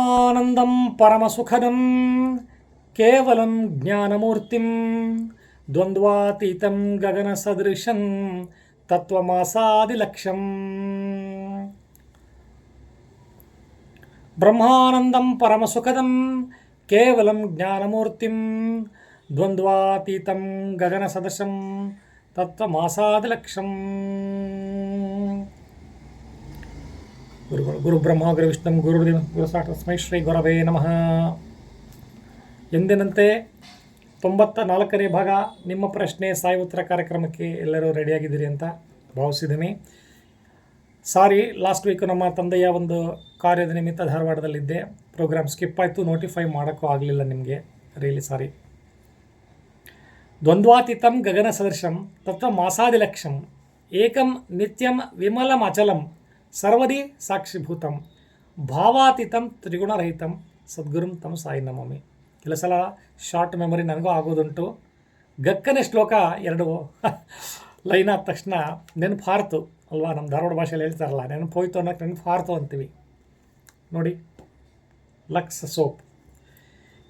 ఆనందం పరమసుఖదం కేవలం జ్ఞానమూర్తిం ద్వంద్వాతీతం గగన సదృశం తత్వమాసాది లక్ష్యం బ్రహ్మానందం పరమసుఖదం కేవలం జ్ఞానమూర్తిం ద్వంద్వాతీతం గగన సదృశం తత్వమాసాది లక్ష్యం ಗುರುಗಳು ಗುರು ಬ್ರಹ್ಮ ಗುರು ವಿಷ್ಣು ಗುರು ಗುರು ಸಾಕ್ಷಸ್ಮೈ ಶ್ರೀ ಗುರವೇ ನಮಃ. ಎಂದಿನಂತೆ ತೊಂಬತ್ತ ನಾಲ್ಕನೇ ಭಾಗ ನಿಮ್ಮ ಪ್ರಶ್ನೆ ಸಾಯಿ ಉತ್ತರ ಕಾರ್ಯಕ್ರಮಕ್ಕೆ ಎಲ್ಲರೂ ರೆಡಿಯಾಗಿದ್ದೀರಿ ಅಂತ ಭಾವಿಸಿದ್ದೀನಿ. ಸಾರಿ, ಲಾಸ್ಟ್ ವೀಕ್ ನಮ್ಮ ತಂದೆಯ ಒಂದು ಕಾರ್ಯದ ನಿಮಿತ್ತ ಧಾರವಾಡದಲ್ಲಿದ್ದೆ. ಪ್ರೋಗ್ರಾಮ್ ಸ್ಕಿಪ್ ಆಯಿತು, ನೋಟಿಫೈ ಮಾಡೋಕ್ಕೂ ಆಗಲಿಲ್ಲ ನಿಮಗೆ. ರಿಯಲಿ ಸಾರಿ ದ್ವಂದ್ವಾತೀತಂ ಗಗನ ಸದೃಶಂ ತತ್ವ ಮಾಸಾದಿಲಕ್ಷಂ ಏಕಂ ನಿತ್ಯಂ ವಿಮಲಂ ಅಚಲಂ ಸರ್ವದಿ ಸಾಕ್ಷಿಭೂತಂ ಭಾವಾತೀತಂ ತ್ರಿಗುಣರಹಿತಂ ಸದ್ಗುರುಂ ತಮ್ ಸಾಯಿ ನಮಮಿ. ಕೆಲವು ಸಲ ಶಾರ್ಟ್ ಮೆಮೊರಿ ನನಗೂ ಆಗೋದುಂಟು. ಗಕ್ಕನೆ ಶ್ಲೋಕ ಎರಡು ಲೈನ್ ಆದ ತಕ್ಷಣ ನೆನಪು ಹಾರ್ತು ಅಲ್ವಾ ನಮ್ಮ ಧಾರವಾಡ ಭಾಷೆಯಲ್ಲಿ ಹೇಳ್ತಾರಲ್ಲ ನೆನಪು ಹೋಯ್ತು ಅನ್ನೋಕ್ಕೆ ನೆನಪು ಹಾರ್ತು ಅಂತೀವಿ. ನೋಡಿ ಲಕ್ಸ್ ಸೋಪ್.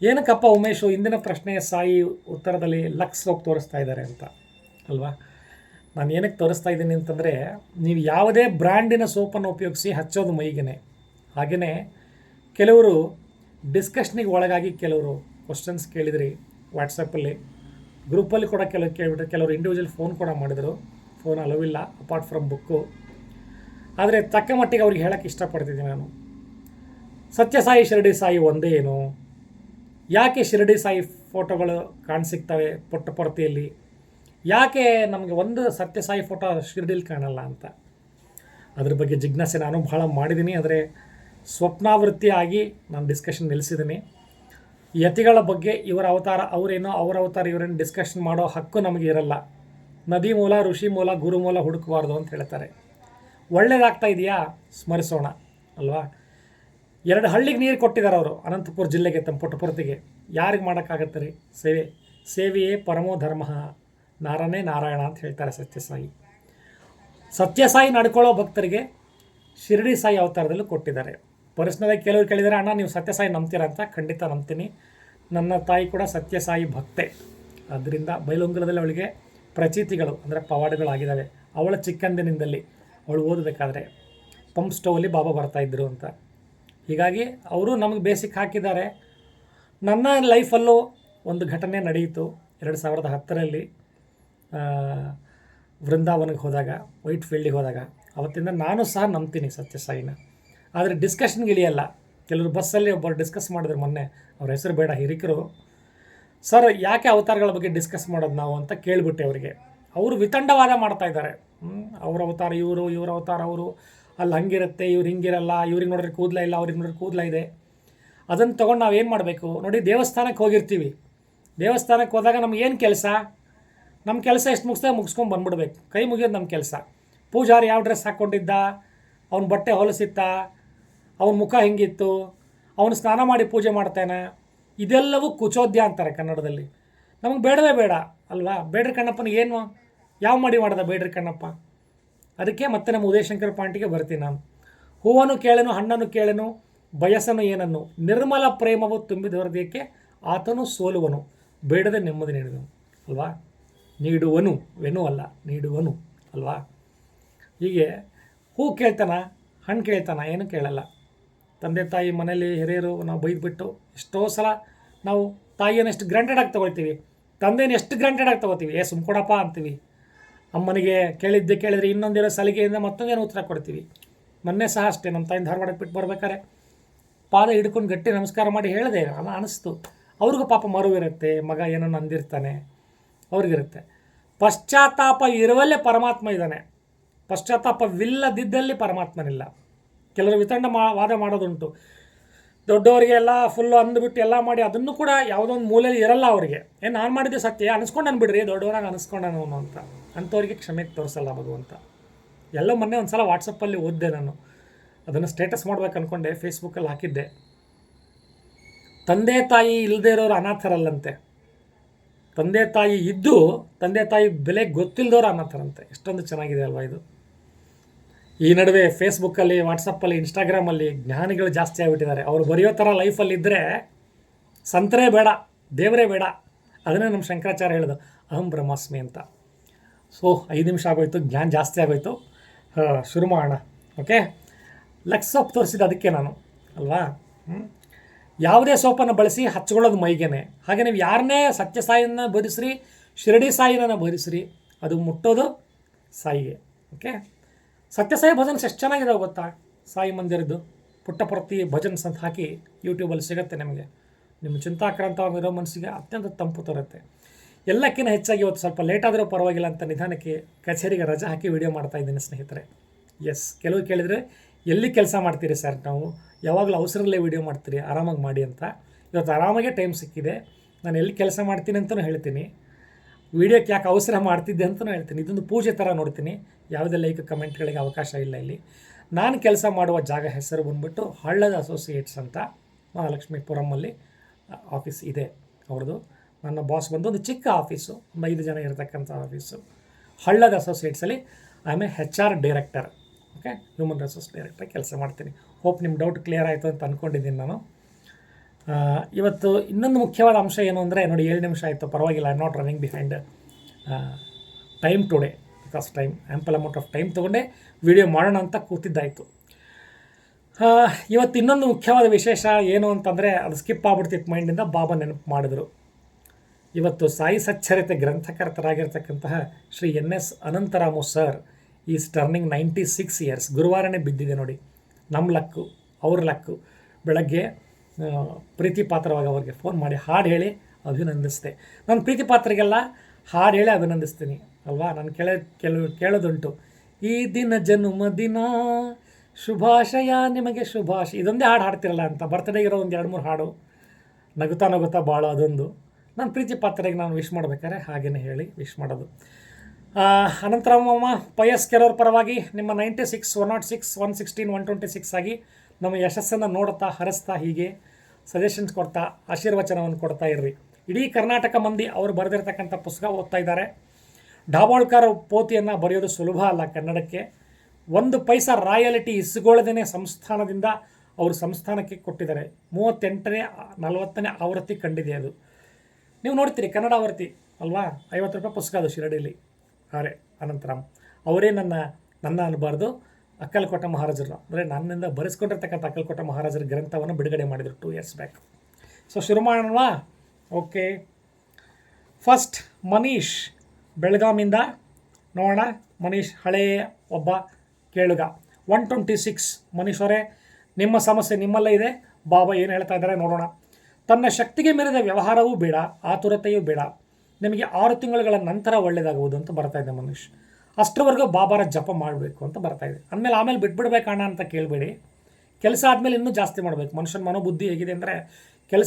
ಏನಕ್ಕಪ್ಪ ಉಮೇಶು, ಇಂದಿನ ಪ್ರಶ್ನೆಯ ಸಾಯಿ ಉತ್ತರದಲ್ಲಿ ಲಕ್ಸ್ ಸೋಪ್ ತೋರಿಸ್ತಾ ಇದ್ದಾರೆ ಅಂತ. ಅಲ್ವಾ? ನಾನು ಏನಕ್ಕೆ ತೋರಿಸ್ತಾ ಇದ್ದೀನಿ ಅಂತಂದರೆ, ನೀವು ಯಾವುದೇ ಬ್ರ್ಯಾಂಡಿನ ಸೋಪನ್ನು ಉಪಯೋಗಿಸಿ ಹಚ್ಚೋದು ಮೈಗೆ ಹಾಗೆಯೇ ಕೆಲವರು ಡಿಸ್ಕಷನಿಗೆ ಒಳಗಾಗಿ ಕೆಲವರು ಕ್ವಶನ್ಸ್ ಕೇಳಿದ್ರಿ ವಾಟ್ಸಪ್ಪಲ್ಲಿ ಗ್ರೂಪಲ್ಲಿ ಕೂಡ ಕೆಲವು ಕೇಳಿಬಿಟ್ರೆ ಕೆಲವರು ಇಂಡಿವಿಜುವಲ್ ಫೋನ್ ಕೂಡ ಮಾಡಿದರು. ಫೋನ್ ಅಲವಿಲ್ಲ ಅಪಾರ್ಟ್ ಫ್ರಮ್ ಬುಕ್ಕು ಆದರೆ ತಕ್ಕ ಮಟ್ಟಿಗೆ ಅವ್ರಿಗೆ ಹೇಳೋಕ್ಕೆ ಇಷ್ಟಪಡ್ತಿದ್ದೀನಿ ನಾನು. ಸತ್ಯಸಾಯಿ ಶಿರಡಿ ಸಾಯಿ ಒಂದೇ ಏನು? ಯಾಕೆ ಶಿರಡಿ ಸಾಯಿ ಫೋಟೋಗಳು ಕಾಣಸಿಗ್ತವೆ ಪುಟ್ಟಪರ್ತಿಯಲ್ಲಿ ಯಾಕೆ ನಮಗೆ ಒಂದು ಸತ್ಯಸಾಯಿ ಫೋಟೋ ಶಿರ್ಡಿಲ್ ಕಾಣಲ್ಲ ಅಂತ? ಅದ್ರ ಬಗ್ಗೆ ಜಿಜ್ಞಾಸೆ ನಾನು ಬಹಳ ಮಾಡಿದ್ದೀನಿ ಆದರೆ ಸ್ವಪ್ನಾವೃತ್ತಿಯಾಗಿ ನಾನು ಡಿಸ್ಕಷನ್ ನಿಲ್ಲಿಸಿದ್ದೀನಿ ಯತಿಗಳ ಬಗ್ಗೆ ಇವರ ಅವತಾರ ಅವರೇನೋ, ಅವರ ಅವತಾರ ಇವರೇನು ಡಿಸ್ಕಷನ್ ಮಾಡೋ ಹಕ್ಕು ನಮಗೆ ಇರಲ್ಲ. ನದಿ ಮೂಲ, ಋಷಿ ಮೂಲ, ಗುರು ಮೂಲ ಹುಡುಕಬಾರ್ದು ಅಂತ ಹೇಳ್ತಾರೆ. ಒಳ್ಳೇದಾಗ್ತಾ ಇದೆಯಾ? ಸ್ಮರಿಸೋಣ, ಅಲ್ವಾ? ಎರಡು ಹಳ್ಳಿಗೆ ನೀರು ಕೊಟ್ಟಿದ್ದಾರೆ ಅವರು, ಅನಂತಪುರ ಜಿಲ್ಲೆಗೆ, ತಮ್ಮ ಪುಟ್ಟಪುರತಿಗೆ ಯಾರಿಗೆ ಮಾಡೋಕ್ಕಾಗತ್ತೆ ರೀ? ಸೇವೆ, ಸೇವೆಯೇ ಪರಮೋ ಧರ್ಮ. ನಾರನೇ ನಾರಾಯಣ ಅಂತ ಹೇಳ್ತಾರೆ ಸತ್ಯಸಾಯಿ ಸತ್ಯಸಾಯಿ ನಡ್ಕೊಳ್ಳೋ ಭಕ್ತರಿಗೆ ಶಿರಡಿ ಸಾಯಿ ಅವತಾರದಲ್ಲೂ ಕೊಟ್ಟಿದ್ದಾರೆ. ಪರ್ಸ್ನಲಾಗಿ ಕೆಲವರು ಕೇಳಿದರೆ, ಅಣ್ಣ, ನೀವು ಸತ್ಯಸಾಯಿ ನಂಬ್ತೀರಾ ಅಂತ? ಖಂಡಿತ ನಂಬ್ತೀನಿ. ನನ್ನ ತಾಯಿ ಕೂಡ ಸತ್ಯಸಾಯಿ ಭಕ್ತೆ. ಅದರಿಂದ ಬೈಲೊಂಗಲದಲ್ಲಿ ಅವಳಿಗೆ ಪ್ರಚೀತಿಗಳು, ಅಂದರೆ ಪವಾಡಗಳಾಗಿದ್ದಾವೆ. ಅವಳ ಚಿಕ್ಕಂದಿನಿಂದಲ್ಲಿ ಅವಳು ಓದಬೇಕಾದ್ರೆ ಪಂಪ್ ಸ್ಟೋವಲ್ಲಿ ಬಾಬಾ ಬರ್ತಾಯಿದ್ರು ಅಂತ. ಹೀಗಾಗಿ ಅವರು ನಮಗೆ ಬೇಸಿಕ್ ಹಾಕಿದ್ದಾರೆ. ನನ್ನ ಲೈಫಲ್ಲೂ ಒಂದು ಘಟನೆ ನಡೆಯಿತು. ಎರಡು ಸಾವಿರದ ಹತ್ತರಲ್ಲಿ ವೃಂದಾವನಕ್ಕೆ ಹೋದಾಗ, ವೈಟ್ ಫೀಲ್ಡಿಗೆ ಹೋದಾಗ, ಅವತ್ತಿಂದ ನಾನು ಸಹ ನಂಬ್ತೀನಿ ಸತ್ಯಸಾಯಿನ ಆದರೆ ಡಿಸ್ಕಷನ್ಗೆ ಇಳಿಯಲ್ಲ. ಕೆಲವರು ಬಸ್ಸಲ್ಲಿ ಒಬ್ಬರು ಡಿಸ್ಕಸ್ ಮಾಡಿದ್ರು ಮೊನ್ನೆ, ಅವ್ರ ಹೆಸರು ಬೇಡ, ಹಿರಿಕರು. ಸರ್ ಯಾಕೆ ಅವತಾರಗಳ ಬಗ್ಗೆ ಡಿಸ್ಕಸ್ ಮಾಡೋದು ನಾವು? ಅಂತ ಕೇಳಿಬಿಟ್ಟೆ ಅವರಿಗೆ. ಅವರು ವಿತಂಡವಾದ ಮಾಡ್ತಾ ಇದ್ದಾರೆ. ಅವ್ರ ಅವತಾರ ಇವರು, ಇವ್ರ ಅವತಾರ ಅವರು. ಅಲ್ಲಿ ಹಂಗಿರುತ್ತೆ, ಇವ್ರು ಹಿಂಗಿರಲ್ಲ, ಇವ್ರಿಗೆ ನೋಡಿದ್ರೆ ಕೂದಲ ಇಲ್ಲ, ಅವ್ರಿಗೆ ನೋಡಿದ್ರೆ ಕೂದಲ ಇದೆ. ಅದನ್ನು ತೊಗೊಂಡು ನಾವು ಏನು ಮಾಡಬೇಕು? ನೋಡಿ, ದೇವಸ್ಥಾನಕ್ಕೆ ಹೋಗಿರ್ತೀವಿ. ದೇವಸ್ಥಾನಕ್ಕೆ ಹೋದಾಗ ನಮ್ಗೆ ಏನು ಕೆಲಸ? ನಮ್ಮ ಕೆಲಸ ಎಷ್ಟು ಮುಗಿಸ್ದಾಗ ಮುಗಿಸ್ಕೊಂಡು ಬಂದ್ಬಿಡ್ಬೇಕು. ಕೈ ಮುಗಿಯೋದು ನಮ್ಮ ಕೆಲಸ. ಪೂಜಾರಿ ಯಾವ ಡ್ರೆಸ್ ಹಾಕ್ಕೊಂಡಿದ್ದ ಅವ್ನ ಬಟ್ಟೆ ಹೊಲಸಿತ್ತ? ಅವನ ಮುಖ ಹೆಂಗಿತ್ತು? ಅವನು ಸ್ನಾನ ಮಾಡಿ ಪೂಜೆ ಮಾಡ್ತಾನೆ? ಇದೆಲ್ಲವೂ ಕುಚೋದ್ಯ ಅಂತಾರೆ ಕನ್ನಡದಲ್ಲಿ. ನಮಗೆ ಬೇಡವೇ ಬೇಡ, ಅಲ್ವಾ? ಬೇಡ್ರಿ ಕಣ್ಣಪ್ಪನಿಗೆ ಏನು? ಯಾವ ಮಾಡಿ ಮಾಡ್ದ ಬೇಡ್ರಿ ಕಣ್ಣಪ್ಪ? ಅದಕ್ಕೆ ಮತ್ತೆ ನಮ್ಮ ಉದಯಶಂಕರ ಪಾಂಟಿಗೆ ಬರ್ತೀನಿ ನಾನು. ಹೂವನ್ನು ಕೇಳೆನು ಹಣ್ಣನ್ನು ಕೇಳೆನು, ಬಯಸನು ಏನನ್ನು? ನಿರ್ಮಲ ಪ್ರೇಮವು ತುಂಬಿದ ಹೃದಯಕ್ಕೆ ಆತನು ಸೋಲುವನು. ಬೇಡದೆ ನೆಮ್ಮದಿ ನೀಡಿದನು. ಅಲ್ವಾ? ನೀಡುವನು, ವೆನು ಅಲ್ಲ, ನೀಡುವನು, ಅಲ್ವಾ? ಹೀಗೆ ಹೂ ಕೇಳ್ತಾನ, ಹಣ್ಣು ಕೇಳ್ತಾನ, ಏನು ಕೇಳಲ್ಲ. ತಂದೆ ತಾಯಿ ಮನೇಲಿ ಹಿರಿಯರು ನಾವು ಬೈದ್ಬಿಟ್ಟು ಎಷ್ಟೋ ಸಲ ನಾವು ತಾಯಿಯನ್ನು ಎಷ್ಟು ಗ್ರಾಂಟೆಡ್ ಆಗಿ ತೊಗೊಳ್ತೀವಿ ತಂದೆನ ಎಷ್ಟು ಗ್ರಾಂಟೆಡ್ ಆಗಿ ತೊಗೋತೀವಿ ಏ ಸುಮ್ಕೊಡಪ್ಪ ಅಂತೀವಿ. ಅಮ್ಮನಿಗೆ ಕೇಳಿದ್ದೆ ಕೇಳಿದ್ರೆ ಇನ್ನೊಂದಿರೋ ಸಲಿಗೆಯಿಂದ ಮತ್ತೊಂದೇನೋ ಉತ್ತರ ಕೊಡ್ತೀವಿ. ಮೊನ್ನೆ ಸಹ ಅಷ್ಟೇ, ನಮ್ಮ ತಾಯಿನ ಧಾರವಾಡಕ್ಕೆ ಬಿಟ್ಟು ಬರ್ಬೇಕಾರೆ ಪಾದ ಹಿಡ್ಕೊಂಡು ಗಟ್ಟಿ ನಮಸ್ಕಾರ ಮಾಡಿ ಹೇಳಿದೆ, ಅಲ್ಲ ಅನಿಸ್ತು. ಅವ್ರಿಗೂ ಪಾಪ ಮರುವಿರುತ್ತೆ, ಮಗ ಏನನ್ನು ಅಂದಿರ್ತಾನೆ ಅವ್ರಿಗಿರುತ್ತೆ. ಪಶ್ಚಾತ್ತಾಪ ಇರುವಲ್ಲೇ ಪರಮಾತ್ಮ ಇದ್ದಾನೆ. ಪಶ್ಚಾತ್ತಾಪವಿಲ್ಲದಿದ್ದಲ್ಲಿ ಪರಮಾತ್ಮನಿಲ್ಲ. ಕೆಲವರು ವಿತಂಡ ಮಾ, ವಾದ ಮಾಡೋದುಂಟು. ದೊಡ್ಡವರಿಗೆ ಎಲ್ಲ ಫುಲ್ಲು ಅಂದ್ಬಿಟ್ಟು ಎಲ್ಲ ಮಾಡಿ ಅದನ್ನು ಕೂಡ ಯಾವುದೋ ಒಂದು ಮೂಲೆಯಲ್ಲಿ ಇರಲ್ಲ ಅವರಿಗೆ. ಏನು ನಾನು ಮಾಡಿದ್ದೆ ಸತ್ಯ, ಅನಿಸ್ಕೊಂಡು ಅನ್ಬಿಡ್ರಿ ದೊಡ್ಡವರಾಗ ಅನಿಸ್ಕೊಂಡನು ಅಂತ. ಅಂಥವ್ರಿಗೆ ಕ್ಷಮೆ ತೋರಿಸಲ್ಲ ಅಂತ. ಎಲ್ಲ ಮೊನ್ನೆ ಒಂದು ಸಲ ವಾಟ್ಸಪ್ಪಲ್ಲಿ ಓದಿದೆ ನಾನು. ಅದನ್ನು ಸ್ಟೇಟಸ್ ಮಾಡ್ಬೇಕು ಅಂದ್ಕೊಂಡೆ ಫೇಸ್ಬುಕ್ಕಲ್ಲಿ ಹಾಕಿದ್ದೆ. ತಂದೆ ತಾಯಿ ಇಲ್ಲದೇ ಇರೋರು ಅನಾಥರಲ್ಲಂತೆ. ತಂದೆ ತಾಯಿ ಇದ್ದು ತಂದೆ ತಾಯಿ ಬೆಲೆ ಗೊತ್ತಿಲ್ಲದವ್ರು ಅನ್ನತ್ತಾರಂತೆ ಎಷ್ಟೊಂದು ಚೆನ್ನಾಗಿದೆ ಅಲ್ವಾ ಇದು? ಈ ನಡುವೆ ಫೇಸ್ಬುಕ್ಕಲ್ಲಿ ವಾಟ್ಸಪ್ಪಲ್ಲಿ ಇನ್ಸ್ಟಾಗ್ರಾಮಲ್ಲಿ ಜ್ಞಾನಿಗಳು ಜಾಸ್ತಿ ಆಗಿಬಿಟ್ಟಿದ್ದಾರೆ. ಅವರು ಬರೆಯೋ ಥರ ಲೈಫಲ್ಲಿದ್ದರೆ ಸಂತರೇ ಬೇಡ, ದೇವರೇ ಬೇಡ. ಅದನ್ನೇ ನಮ್ಮ ಶಂಕರಾಚಾರ್ಯ ಹೇಳೋದು ಅಹಂ ಬ್ರಹ್ಮಾಸ್ಮಿ ಅಂತ. ಸೊ ಐದು ನಿಮಿಷ ಆಗೋಯ್ತು, ಜ್ಞಾನ ಜಾಸ್ತಿ ಆಗೋಯ್ತು. ಶುರು ಮಾಡೋಣ ಓಕೆ ಲಕ್ಸಪ್ ಸೋಪ್ ತೋರಿಸಿದ ಅದಕ್ಕೆ ನಾನು, ಅಲ್ವಾ? ಹ್ಮ್? ಯಾವುದೇ ಸೋಪನ್ನು ಬಳಸಿ ಹಚ್ಕೊಳ್ಳೋದು ಮೈಗೆನೆ. ಹಾಗೆ ನೀವು ಯಾರನ್ನೇ ಸತ್ಯ ಸಾಯಿನ ಭರಿಸ್ರಿ ಶಿರಡಿ ಸಾಯಿನ ಭರಿಸ್ರಿ ಅದು ಮುಟ್ಟೋದು ಸಾಯಿಗೆ ಓಕೆ ಸತ್ಯಸಾಯಿ ಭಜನ್ಸ್ ಎಷ್ಟು ಚೆನ್ನಾಗಿದಾವೆ ಗೊತ್ತಾ? ಸಾಯಿ ಮಂದಿರದ್ದು ಪುಟ್ಟಪರ್ತಿ ಭಜನ್ಸ್ ಅಂತ ಹಾಕಿ ಯೂಟ್ಯೂಬಲ್ಲಿ ಸಿಗುತ್ತೆ ನಿಮಗೆ. ನಿಮ್ಮ ಚಿಂತಾಕ್ರಾಂತವಾಗಿರೋ ಮನಸ್ಸಿಗೆ ಅತ್ಯಂತ ತಂಪು ತರುತ್ತೆ. ಎಲ್ಲಕ್ಕಿಂತ ಹೆಚ್ಚಾಗಿ ಇವತ್ತು ಸ್ವಲ್ಪ ಲೇಟ್ ಆದರೂ ಪರವಾಗಿಲ್ಲ ಅಂತ ನಿಧಾನಕ್ಕೆ ಕಚೇರಿಗೆ ರಜೆ ಹಾಕಿ ವಿಡಿಯೋ ಮಾಡ್ತಾ ಇದ್ದೀನಿ ಸ್ನೇಹಿತರೆ. ಎಸ್ ಕೆಲವು ಕೇಳಿದರೆ ಎಲ್ಲಿ ಕೆಲಸ ಮಾಡ್ತೀರಿ ಸರ್ ನಾವು? ಯಾವಾಗಲೂ ಅವಸರಲ್ಲೇ ವಿಡಿಯೋ ಮಾಡ್ತೀರಿ, ಆರಾಮಾಗಿ ಮಾಡಿ ಅಂತ. ಇವತ್ತು ಆರಾಮಾಗೆ ಟೈಮ್ ಸಿಕ್ಕಿದೆ. ನಾನು ಎಲ್ಲಿ ಕೆಲಸ ಮಾಡ್ತೀನಿ ಅಂತಲೂ ಹೇಳ್ತೀನಿ. ವೀಡಿಯೋಕ್ಕೆ ಯಾಕೆ ಅವಸರ ಮಾಡ್ತಿದ್ದೆ ಅಂತಲೂ ಹೇಳ್ತೀನಿ. ಇದೊಂದು ಪೂಜೆ ಥರ ನೋಡ್ತೀನಿ. ಯಾವುದೇ ಲೈಕ್ ಕಮೆಂಟ್ಗಳಿಗೆ ಅವಕಾಶ ಇಲ್ಲ ಇಲ್ಲಿ. ನಾನು ಕೆಲಸ ಮಾಡುವ ಜಾಗ ಹೆಸರು ಬಂದ್ಬಿಟ್ಟು ಹಳ್ಳದ ಅಸೋಸಿಯೇಟ್ಸ್ ಅಂತ ಮಹಾಲಕ್ಷ್ಮೀಪುರಮಲ್ಲಿ ಆಫೀಸ್ ಇದೆ ಅವ್ರದ್ದು. ನನ್ನ ಬಾಸ್ ಬಂದು ಒಂದು ಚಿಕ್ಕ ಆಫೀಸು ಒಂದು ಐದು ಜನ ಇರತಕ್ಕಂಥ ಆಫೀಸು ಹಳ್ಳದ ಅಸೋಸಿಯೇಟ್ಸಲ್ಲಿ I a H R director okay human resource ಡೈರೆಕ್ಟಾಗಿ ಕೆಲಸ ಮಾಡ್ತೀನಿ. ಹೋಪ್ ನಿಮ್ಮ ಡೌಟ್ ಕ್ಲಿಯರ್ ಆಯಿತು ಅಂತ ಅಂದ್ಕೊಂಡಿದ್ದೀನಿ ನಾನು. ಇವತ್ತು ಇನ್ನೊಂದು ಮುಖ್ಯವಾದ ಅಂಶ ಏನು ಅಂದರೆ, ನೋಡಿ, ಏಳು ನಿಮಿಷ ಆಯಿತು, ಪರವಾಗಿಲ್ಲ I not running behind time today because time ample amount of time ತೊಗೊಂಡೆ ವಿಡಿಯೋ ಮಾಡೋಣ ಅಂತ ಕೂತಿದ್ದಾಯಿತು. ಇವತ್ತು ಇನ್ನೊಂದು ಮುಖ್ಯವಾದ ವಿಶೇಷ ಏನು ಅಂತಂದರೆ, ಅದು ಸ್ಕಿಪ್ ಆಗ್ಬಿಡ್ತಿತ್ತು ಮೈಂಡಿಂದ ಬಾಬಾ ನೆನಪು ಮಾಡಿದ್ರು. ಇವತ್ತು Sai ಸಚ್ಚರಿತೆ ಗ್ರಂಥಕರ್ತರಾಗಿರ್ತಕ್ಕಂತಹ Shri N S Anantharamu sir is turning ninety six years ಗುರುವಾರನೇ ಬಿದ್ದಿದೆ ನೋಡಿ. ನಮ್ಮ ಲಕ್ಕು, ಅವ್ರ ಲಕ್ಕು. ಬೆಳಗ್ಗೆ ಪ್ರೀತಿ ಪಾತ್ರವಾಗಿ ಅವ್ರಿಗೆ ಫೋನ್ ಮಾಡಿ ಹಾಡು ಹೇಳಿ ಅಭಿನಂದಿಸಿದೆ. ನಾನು ಪ್ರೀತಿ ಪಾತ್ರರಿಗೆಲ್ಲ ಹಾಡು ಹೇಳಿ ಅಭಿನಂದಿಸ್ತೀನಿ, ಅಲ್ವಾ? ನಾನು ಕೇಳ ಕೆಲವು ಕೇಳೋದುಂಟು. ಈ ದಿನ ಜನ್ಮದಿನ ಶುಭಾಶಯ, ನಿಮಗೆ ಶುಭಾಶಯ. ಇದೊಂದೇ ಹಾಡು ಹಾಡ್ತಿರಲ್ಲ ಅಂತ. ಬರ್ತಡೇ ಇರೋ ಒಂದು ಎರಡು ಮೂರು ಹಾಡು. ನಗುತ್ತಾ ನಗುತ್ತಾ ಭಾಳ ಅದೊಂದು. ನಾನು ಪ್ರೀತಿ ಪಾತ್ರರಿಗೆ ನಾನು ವಿಶ್ ಮಾಡ್ಬೇಕಾದ್ರೆ ಹಾಗೇನೆ ಹೇಳಿ ವಿಶ್ ಮಾಡೋದು. ಆ, ಅನಂತರ ಪೈ ಪಯಸ್ ಕೆಲವ್ರ ಪರವಾಗಿ ನಿಮ್ಮ ninety six one nought six one sixteen one twenty six ಆಗಿ ನಮ್ಮ ಯಶಸ್ಸನ್ನು ನೋಡ್ತಾ ಹರಿಸ್ತಾ ಹೀಗೆ ಸಜೆಷನ್ಸ್ ಕೊಡ್ತಾ ಆಶೀರ್ವಚನವನ್ನು ಕೊಡ್ತಾ ಇರ್ರಿ. ಇಡೀ ಕರ್ನಾಟಕ ಮಂದಿ ಅವರು ಬರೆದಿರ್ತಕ್ಕಂಥ ಪುಸ್ತಕ ಓದ್ತಾ ಇದ್ದಾರೆ. ಡಾಬೋಳ್ಕರ್ ಪೋತಿಯನ್ನು ಬರೆಯೋದು ಸುಲಭ ಅಲ್ಲ ಕನ್ನಡಕ್ಕೆ. ಒಂದು ಪೈಸಾ ರಾಯಲಿಟಿ ಇಸ್ಗೊಳ್ಳದೇ ಸಂಸ್ಥಾನದಿಂದ ಅವರು ಸಂಸ್ಥಾನಕ್ಕೆ ಕೊಟ್ಟಿದ್ದಾರೆ. ಮೂವತ್ತೆಂಟನೇ ನಲವತ್ತನೇ ಆವೃತ್ತಿ ಕಂಡಿದೆ ಅದು. ನೀವು ನೋಡ್ತೀರಿ ಕನ್ನಡ ಆವೃತ್ತಿ ಅಲ್ವಾ? ಐವತ್ತು ರೂಪಾಯಿ ಪುಸ್ತಕ ಅದು ಶಿರಡಿಲಿ. ಅವರೇ ಅನಂತರಾಮ್ ಅವರೇ ನನ್ನ ನನ್ನ ಅನ್ನಬಾರ್ದು ಅಕ್ಕಲಕೋಟ ಮಹಾರಾಜರು. ಅಂದರೆ ನನ್ನಿಂದ ಬರೆಸ್ಕೊಂಡಿರ್ತಕ್ಕಂಥ ಅಕ್ಕಲಕೋಟ ಮಹಾರಾಜರ ಗ್ರಂಥವನ್ನು ಬಿಡುಗಡೆ ಮಾಡಿದರು ಟೂ ಇಯರ್ಸ್ ಬ್ಯಾಕ್ ಸೊ ಶುರು ಮಾಡೋಣವಾ ಓಕೆ ಫಸ್ಟ್ ಮನೀಶ್ ಬೆಳಗಾಮಿಂದ ನೋಡೋಣ. ಮನೀಶ್ ಹಳೆಯ ಒಬ್ಬ ಕೇಳುಗ. ಒನ್ ಟ್ವೆಂಟಿ ಸಿಕ್ಸ್ ಮನೀಶ್ ಅವರೇ, ನಿಮ್ಮ ಸಮಸ್ಯೆ ನಿಮ್ಮಲ್ಲೇ ಇದೆ. ಬಾಬಾ ಏನು ಹೇಳ್ತಾ ಇದ್ದಾರೆ ನೋಡೋಣ. ತನ್ನ ಶಕ್ತಿಗೆ ಮೀರಿದ ವ್ಯವಹಾರವೂ ಬೇಡ, ಆತುರತೆಯೂ ಬೇಡ. ನಿಮಗೆ ಆರು ತಿಂಗಳುಗಳ ನಂತರ ಒಳ್ಳೆಯದಾಗುವುದು ಅಂತ ಬರ್ತಾ ಇದೆ ಮನುಷ್ಯ. ಅಷ್ಟರವರೆಗೂ ಬಾಬಾರ ಜಪ ಮಾಡಬೇಕು ಅಂತ ಬರ್ತಾ ಇದೆ. ಅಂದಮೇಲೆ ಆಮೇಲೆ ಬಿಟ್ಬಿಡ್ಬೇಕಣ್ಣ ಅಂತ ಕೇಳಬೇಡಿ. ಕೆಲಸ ಆದಮೇಲೆ ಇನ್ನೂ ಜಾಸ್ತಿ ಮಾಡಬೇಕು. ಮನುಷ್ಯನ ಮನೋಬುದ್ಧಿ ಹೇಗಿದೆ ಅಂದರೆ ಕೆಲಸ